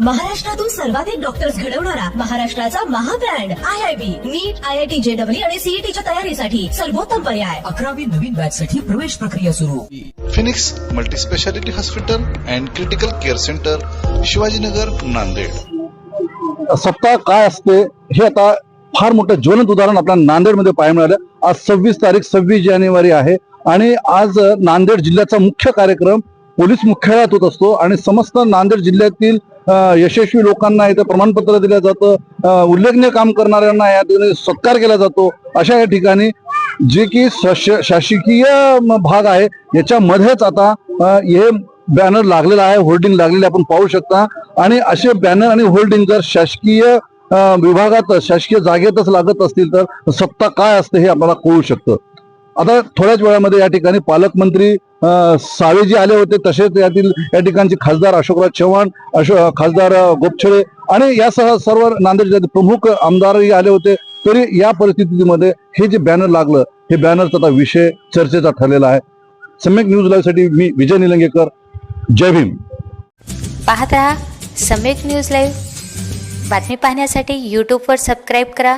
महाराष्ट्रातून सर्वाधिक डॉक्टर्स घडवणारा महाराष्ट्राचा महाब्रँड I I B NEET I I T J W आणि सीईटीच्या तयारीसाठी सर्वोत्तम पर्याय. अकरावी नवीन बॅच साठी प्रवेश प्रक्रिया सुरू. Phoenix multispeciality hospital and critical care centre Shivajinagar Nanded. सप्ताह काय असते हे आता फार मोठं ज्वलंत उदाहरण आपल्याला नांदेडमध्ये पाहायला मिळालं. आज सव्वीस तारीख सव्वीस जानेवारी आहे. आणि आज नांदेड जिल्ह्याचा मुख्य कार्यक्रम पोलीस मुख्यालयात होत असतो आणि समस्त नांदेड जिल्ह्यातील यशस्वी लोकांना इथं प्रमाणपत्र दिलं जातं. उल्लेखनीय काम करणाऱ्यांना या ठिकाणी सत्कार केला जातो. अशा या ठिकाणी जे की शासकीय भाग आहे याच्यामध्येच आता हे बॅनर लागलेला आहे होर्डिंग लागलेले आपण पाहू शकता. आणि असे बॅनर आणि होर्डिंग जर शासकीय विभागात शासकीय जागेतच लागत असतील तर सत्ता काय असते हे आपल्याला कळू शकतं. आता थोड्याच वेळामध्ये या ठिकाणी पालकमंत्री सावेजी आले होते. तसेच यातील या ठिकाणचे खासदार अशोकराज चव्हाण अशो खासदार अं, गोपछडे आणि यासह सर्व नांदेड जिल्ह्यातील प्रमुख आमदारही आले होते. तरी या परिस्थितीमध्ये हे जे बॅनर लागलं हे बॅनरचा आता विषय चर्चेचा ठरलेला आहे. सम्यक न्यूज लाईव्हसाठी मी विजय निलंगेकर. जय भीम. पाहत सम्यक न्यूज लाईव्ह. बातमी पाहण्यासाठी यूट्यूबवर सबस्क्राईब करा.